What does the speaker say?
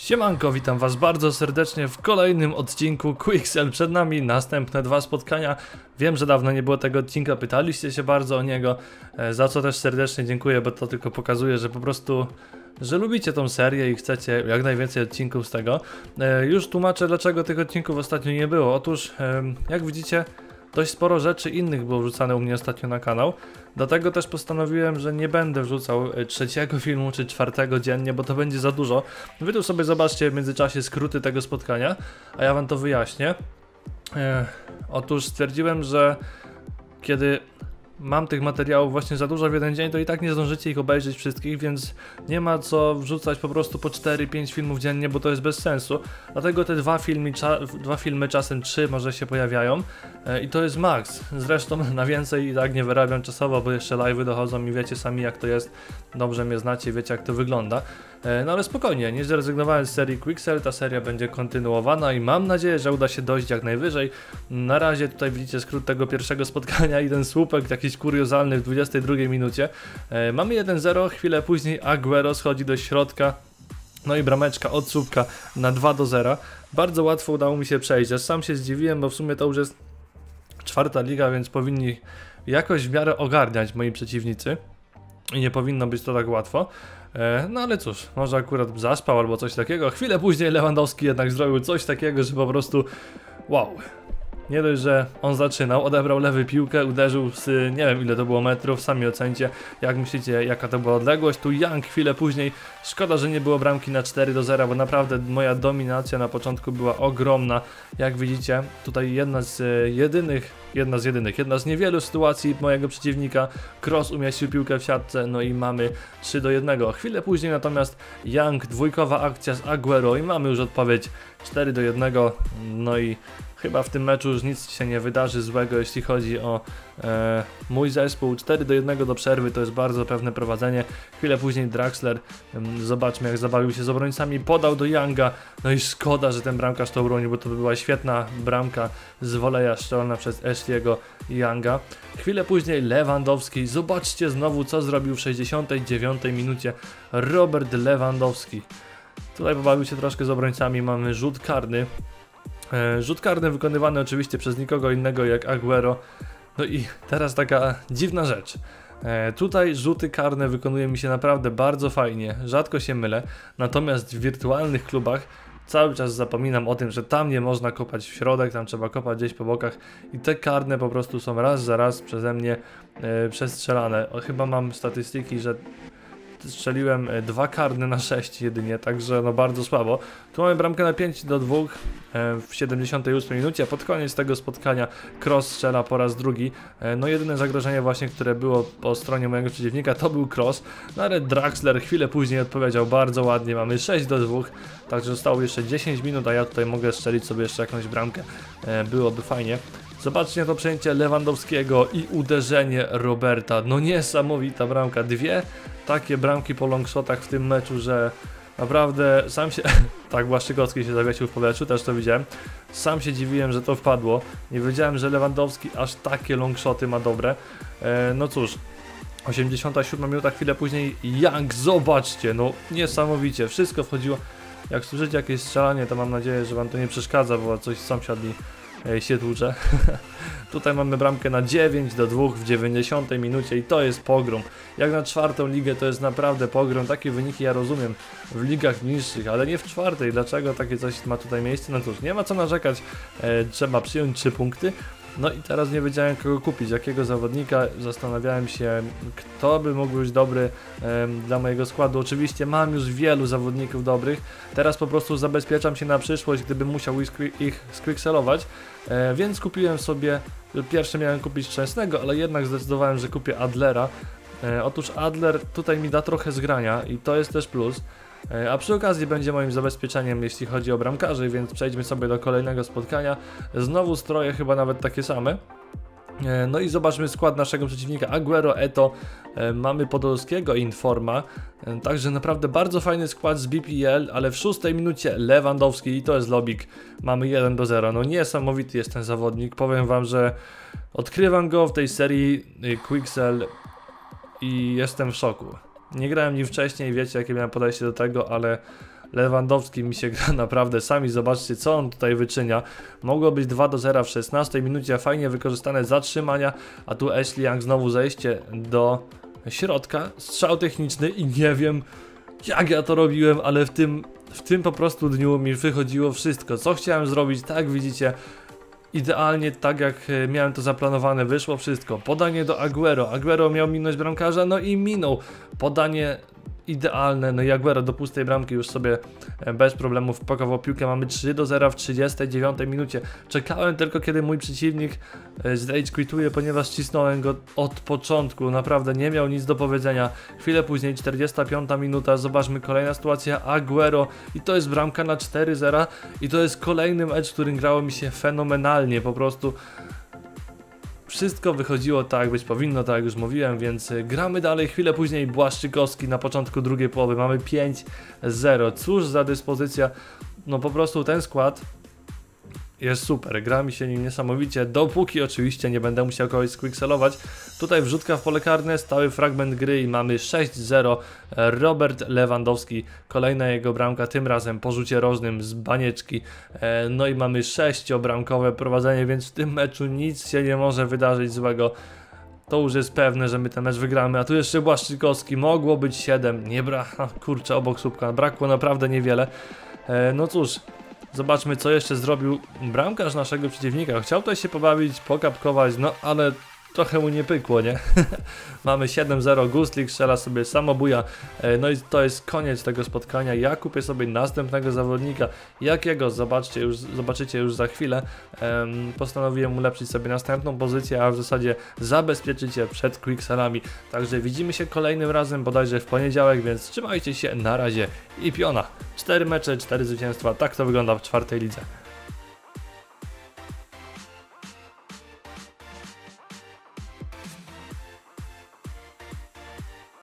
Siemanko, witam was bardzo serdecznie w kolejnym odcinku Quixel. Przed nami następne dwa spotkania. Wiem, że dawno nie było tego odcinka, pytaliście się bardzo o niego, e, za co też serdecznie dziękuję, bo to tylko pokazuje, że po prostu że lubicie tą serię i chcecie jak najwięcej odcinków z tego. E, już tłumaczę, dlaczego tych odcinków ostatnio nie było. Otóż, jak widzicie, dość sporo rzeczy innych było wrzucane u mnie ostatnio na kanał. Dlatego też postanowiłem, że nie będę wrzucał e, trzeciego filmu czy czwartego dziennie, bo to będzie za dużo. Wy tu sobie zobaczcie w międzyczasie skróty tego spotkania, a ja wam to wyjaśnię. E, otóż stwierdziłem, że kiedy mam tych materiałów właśnie za dużo w jeden dzień, to i tak nie zdążycie ich obejrzeć wszystkich, więc nie ma co wrzucać po prostu po 4-5 filmów dziennie, bo to jest bez sensu. Dlatego te dwa filmy, dwa filmy czasem trzy może się pojawiają e, i to jest maks. Zresztą na więcej i tak nie wyrabiam czasowo, bo jeszcze live'y dochodzą i wiecie sami jak to jest. Dobrze mnie znacie, wiecie jak to wygląda. E, no ale spokojnie, nie zrezygnowałem z serii Quicksell, ta seria będzie kontynuowana i mam nadzieję, że uda się dojść jak najwyżej. Na razie tutaj widzicie skrót tego pierwszego spotkania i ten słupek jakiś kuriozalny w 22 minucie. E, mamy 1-0, chwilę później Aguero schodzi do środka, no i brameczka od słupka na 2 do 0. Bardzo łatwo udało mi się przejść, aż sam się zdziwiłem, bo w sumie to już jest czwarta liga, więc powinni jakoś w miarę ogarniać moi przeciwnicy. I nie powinno być to tak łatwo. E, no ale cóż, może akurat zaspał albo coś takiego. Chwilę później Lewandowski jednak zrobił coś takiego, że po prostu wow. Nie dość, że on zaczynał, odebrał lewy piłkę, uderzył z nie wiem ile to było metrów, sami ocencie jak myślicie jaka to była odległość. Tu Young chwilę później, szkoda, że nie było bramki na 4 do 0, bo naprawdę moja dominacja na początku była ogromna. Jak widzicie, tutaj jedna z e, jedynych, jedna z jedynych, jedna z niewielu sytuacji mojego przeciwnika. Cross umieścił piłkę w siatce, no i mamy 3 do 1. Chwilę później natomiast Young, dwójkowa akcja z Aguero i mamy już odpowiedź 4 do 1. No i Chyba w tym meczu już nic się nie wydarzy złego, jeśli chodzi o e, mój zespół. 4 do 1 do przerwy to jest bardzo pewne prowadzenie. Chwilę później Draxler, zobaczmy jak zabawił się z obrońcami, podał do Younga. No i szkoda, że ten bramkarz to bronił, bo to by była świetna bramka z woleja szczelna przez Ashley'ego Younga. Chwilę później Lewandowski. Zobaczcie znowu co zrobił w 69 minucie Robert Lewandowski. Tutaj pobawił się troszkę z obrońcami, mamy rzut karny. E, rzut karny wykonywany oczywiście przez nikogo innego jak Aguero. No i teraz taka dziwna rzecz. E, tutaj rzuty karne wykonuje mi się naprawdę bardzo fajnie, rzadko się mylę, natomiast w wirtualnych klubach cały czas zapominam o tym, że tam nie można kopać w środek, tam trzeba kopać gdzieś po bokach i te karne po prostu są raz za raz przeze mnie e, przestrzelane. Chyba mam statystyki, że strzeliłem e, dwa karne na 6 jedynie, także no bardzo słabo. Tu mamy bramkę na 5 do 2 e, w 78 minucie, pod koniec tego spotkania Cross strzela po raz drugi. E, no jedyne zagrożenie właśnie, które było po stronie mojego przeciwnika to był Cross, no ale Draxler chwilę później odpowiedział bardzo ładnie, mamy 6 do 2, także zostało jeszcze 10 minut, a ja tutaj mogę strzelić sobie jeszcze jakąś bramkę, byłoby fajnie. Zobaczcie to przejęcie Lewandowskiego i uderzenie Roberta. No niesamowita bramka. Dwie takie bramki po longshotach w tym meczu, że naprawdę sam się... tak, Błaszczykowski się zawiesił w powietrzu, też to widziałem. Sam się dziwiłem, że to wpadło. Nie wiedziałem, że Lewandowski aż takie longshoty ma dobre. E, no cóż, 87 minuta, chwilę później Young, zobaczcie, no niesamowicie, wszystko wchodziło. Jak słyszycie jakieś strzelanie, to mam nadzieję, że wam to nie przeszkadza, bo coś sąsiad mi się tłucze. Tutaj mamy bramkę na 9 do 2 w 90 minucie i to jest pogrom. Jak na czwartą ligę to jest naprawdę pogrom. Takie wyniki ja rozumiem w ligach niższych, ale nie w czwartej. Dlaczego takie coś ma tutaj miejsce? No cóż, nie ma co narzekać. E, trzeba przyjąć 3 punkty. No i teraz nie wiedziałem kogo kupić, jakiego zawodnika, zastanawiałem się kto by mógł być dobry dla mojego składu. Oczywiście mam już wielu zawodników dobrych, teraz po prostu zabezpieczam się na przyszłość, gdybym musiał ich squickselować, e, więc kupiłem sobie, pierwsze miałem kupić Szczęsnego, ale jednak zdecydowałem, że kupię Adlera. E, otóż Adler tutaj mi da trochę zgrania i to jest też plus. E, a przy okazji będzie moim zabezpieczeniem, jeśli chodzi o bramkarzy, więc przejdźmy sobie do kolejnego spotkania. Znowu stroje chyba nawet takie same. E, no i zobaczmy skład naszego przeciwnika Aguero, Eto, e, mamy Podolskiego Informa, także naprawdę bardzo fajny skład z BPL, ale w szóstej minucie Lewandowski i to jest Lobik, mamy 1 do 0, no niesamowity jest ten zawodnik, powiem wam, że odkrywam go w tej serii Quixel i jestem w szoku. Nie grałem nim wcześniej, wiecie jakie miałem podejście do tego, ale Lewandowski mi się gra naprawdę, sami zobaczcie co on tutaj wyczynia. Mogło być 2 do 0 w 16 minucie, fajnie wykorzystane zatrzymania, a tu Ashley Young znowu zejście do środka, strzał techniczny i nie wiem jak ja to robiłem, ale w tym, w tym po prostu dniu mi wychodziło wszystko, co chciałem zrobić, tak widzicie, idealnie tak jak e, miałem to zaplanowane, wyszło wszystko. Podanie do Aguero, Aguero miał minąć bramkarza, no i minął. Podanie idealne, no i Aguero do pustej bramki już sobie e, bez problemów wpakował piłkę, mamy 3 do 0 w 39 minucie. Czekałem tylko kiedy mój przeciwnik z Rage quituje, ponieważ cisnąłem go od początku, naprawdę nie miał nic do powiedzenia. Chwilę później 45 minuta, zobaczmy kolejna sytuacja, Aguero i to jest bramka na 4-0 i to jest kolejny mecz, w którym grało mi się fenomenalnie, po prostu wszystko wychodziło tak, być powinno, tak jak już mówiłem, więc y, gramy dalej. Chwilę później Błaszczykowski na początku drugiej połowy. Mamy 5-0. Cóż za dyspozycja. No po prostu ten skład jest super, gra mi się nim niesamowicie, dopóki oczywiście nie będę musiał kogoś squickselować. Tutaj wrzutka w pole karne, stały fragment gry i mamy 6-0. Robert Lewandowski, kolejna jego bramka, tym razem po rzucie rożnym z banieczki. E, no i mamy 6-bramkowe prowadzenie, więc w tym meczu nic się nie może wydarzyć złego. To już jest pewne, że my ten mecz wygramy, a tu jeszcze Błaszczykowski, mogło być 7, nie bra, kurczę, obok słupka, brakło naprawdę niewiele. E, no cóż, Zobaczmy, co jeszcze zrobił bramkarz naszego przeciwnika. Chciał tutaj się pobawić, pokapkować, no ale trochę mu nie pykło, nie? Mamy 7-0, Guslik strzela sobie samobuja, e, no i to jest koniec tego spotkania. Ja kupię sobie następnego zawodnika, jakiego zobaczcie już, zobaczycie już za chwilę. Postanowiłem ulepszyć sobie następną pozycję, a w zasadzie zabezpieczyć je przed quickselami. Także widzimy się kolejnym razem, bodajże w poniedziałek, więc trzymajcie się, na razie i piona. 4 mecze, 4 zwycięstwa, tak to wygląda w czwartej lidze.